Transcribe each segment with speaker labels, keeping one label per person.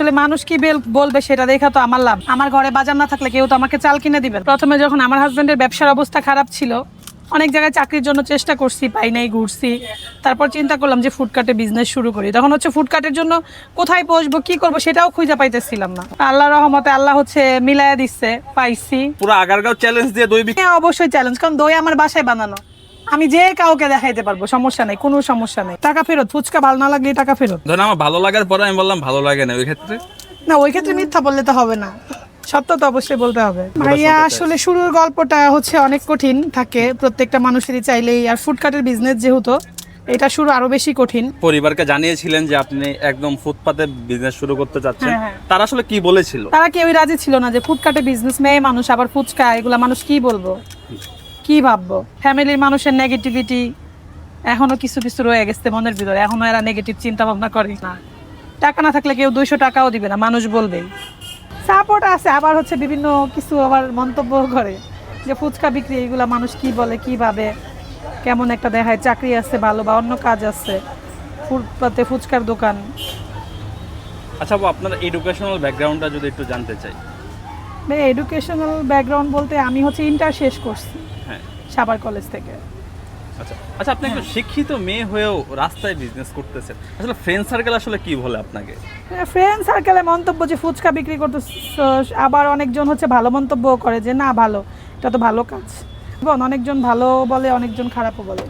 Speaker 1: আসলে মানুষ কি বেল- বলবে সেটা দেখা তো আমার লাভ। আমার ঘরে বাজার না থাকলে কেউ তো আমাকে চাল কিনে দিবে। প্রথমে যখন আমার হাজবেন্ডের ব্যবসার অবস্থা খারাপ ছিল অনেক জায়গায় চাকরির জন্য চেষ্টা করছি পাই নাই ঘুরছি। তারপর চিন্তা করলাম যে ফুডকার্টে বিজনেস শুরু করি। তখন হচ্ছে ফুডকার্টের জন্য কোথায় বসবো কি করব সেটাও খুঁজে পাইতেছিলাম না। আল্লাহ রহমতে আল্লাহ হচ্ছে মিলাইয়া দিচ্ছে পাইছি।
Speaker 2: পুরো আগারগাঁও চ্যালেঞ্জ দিয়ে দই
Speaker 1: হ্যাঁ অবশ্যই চ্যালেঞ্জ কারণ দই আমার বাসায় বানানো। আমি যে কাউকে দেখাইতে পারব সমস্যা নেই কোনো সমস্যা নাই। টাকা ফেরত ফুচকা ভালো না লাগলে টাকা ফেরত।
Speaker 2: ধরেন আমার ভালো লাগার পরে আমি বললাম ভালো লাগে না ওই ক্ষেত্রে?
Speaker 1: না ওই ক্ষেত্রে মিথ্যা বললে তো হবে না। সত্য তো অবশ্যই বলতে হবে। ভাইয়া আসলে শুরুর গল্পটা হচ্ছে অনেক কঠিন থাকে প্রত্যেকটা মানুষেরই চাইলেই। আর ফুডকার্টের বিজনেস যেহেতু এটা শুরু আরও বেশি কঠিন।
Speaker 2: পরিবারকে জানিয়েছিলেন যে আপনি একদম ফুটপাতে বিজনেস শুরু করতে চাচ্ছেন।
Speaker 1: হ্যাঁ, হ্যাঁ।
Speaker 2: তারা আসলে কি বলেছিল?
Speaker 1: তারা কেউই রাজি ছিল না যে ফুটকাটে বিজনেস মেয়ে মানুষ আবার ফুচকা এগুলা মানুষ কি বলব? কি ভাববো? ফ্যামিলির মানুষের নেগেটিভিটি এখনও কিছু কিছু রয়ে গেছে মনের ভিতরে। এখনও এরা নেগেটিভ চিন্তা ভাবনা করে না। টাকা না থাকলে কেউ দুইশো টাকাও দিবে না মানুষ বলবেই। সাপোর্ট আছে আবার হচ্ছে বিভিন্ন কিছু আবার মন্তব্য করে যে ফুচকা বিক্রি এগুলা মানুষ কি বলে কি ভাবে কেমন একটা দেখায় চাকরি আছে ভালো বা অন্য কাজ আছে ফুটপাতে ফুচকার দোকান।
Speaker 2: আচ্ছা আপনার এডুকেশনাল ব্যাকগ্রাউন্ডটা যদি একটু জানতে চাই।
Speaker 1: এডুকেশনাল ব্যাকগ্রাউন্ড বলতে আমি হচ্ছে ইন্টার শেষ করছি। সাবার কলেজ থেকে।
Speaker 2: আচ্ছা আচ্ছা আপনি একটু শিক্ষিত মেয়ে হয়েও রাস্তায় বিজনেস করতেছেন। আসলে ফ্রেন্ড সার্কেল আসলে কি বলে আপনাকে?
Speaker 1: ফ্রেন্ড সার্কেলে মন্তব্য যে ফুচকা বিক্রি করতে আবার অনেকজন হচ্ছে ভালো মন্তব্য করে যে না ভালো। এটা তো ভালো কাজ। অনেকজন ভালো বলে অনেকজন খারাপও বলে।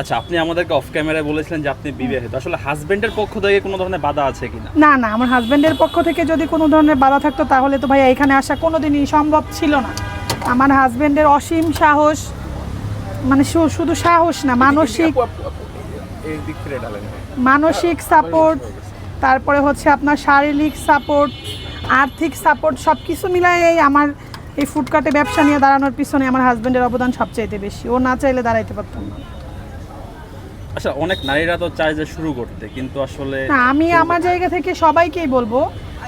Speaker 2: আচ্ছা আপনি আমাদেরকে অফ ক্যামেরায় বলেছিলেন যে আপনি বিবাহিত। আসলে হাজবেন্ডের পক্ষ থেকে কোনো ধরনের বাধা আছে কিনা?
Speaker 1: না না আমার হাজবেন্ডের পক্ষ থেকে যদি কোনো ধরনের বাধা থাকতো তাহলে তো ভাইয়া এখানে আসা কোনোদিনই সম্ভব ছিল না। আমার হাজবেন্ডের অসীম সাহস মানে শুধু সাহস না মানসিক মানসিক সাপোর্ট তারপরে হচ্ছে আপনার শারীরিক সাপোর্ট আর্থিক সাপোর্ট সব কিছু মিলাই এই আমার এই ফুডকার্টে ব্যবসা নিয়ে দাঁড়ানোর পিছনে আমার হাজবেন্ডের অবদান সবচাইতে বেশি। ও না চাইলে দাঁড়াইতে পারতাম না।
Speaker 2: আচ্ছা অনেক নারীরা তো চায় যে শুরু করতে কিন্তু আসলে
Speaker 1: আমি আমার জায়গা থেকে সবাইকেই বলব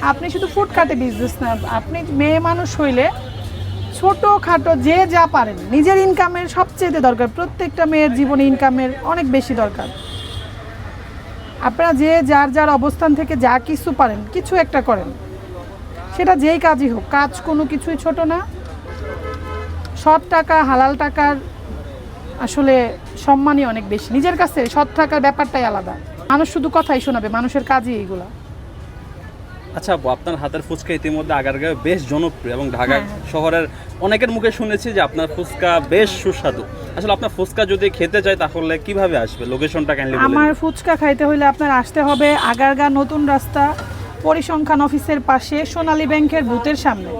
Speaker 1: আপনি শুধু ফুডকার্টে বিজনেস না আপনি মেয়ে মানুষ হইলে ছোট খাটো যে যা পারেন। নিজের ইনকামের সবচেয়ে দরকার। প্রত্যেকটা মেয়ের জীবনে ইনকামের অনেক বেশি দরকার। আপনারা যে যার যার অবস্থান থেকে যা কিছু পারেন, কিছু একটা করেন। সেটা যেই কাজই হোক, কাজ কোনো কিছুই ছোট না। সৎ টাকা, হালাল টাকার আসলে সম্মানই অনেক বেশি। নিজের কাছে সৎ টাকার ব্যাপারটাই আলাদা। মানুষ শুধু কথাই শোনাবে, মানুষের কাজই এইগুলা।
Speaker 2: আচ্ছা আপু, আপনার হাতের ফুচকা ইতিমধ্যে আগারগাঁয়ে বেশ জনপ্রিয় এবং ঢাকা
Speaker 1: হ্যাঁ।
Speaker 2: শহরের অনেকের মুখে শুনেছি যে আপনার ফুচকা বেশ সুস্বাদু। আসলে আপনার ফুচকা যদি খেতে চাই তাহলে কীভাবে আসবে? লোকেশনটা কাইন্ডলি
Speaker 1: আমার ফুচকা খাইতে হলে আপনার আসতে হবে আগারগা নতুন রাস্তা পরিসংখ্যান অফিসের পাশে সোনালী ব্যাংকের বুথের সামনে।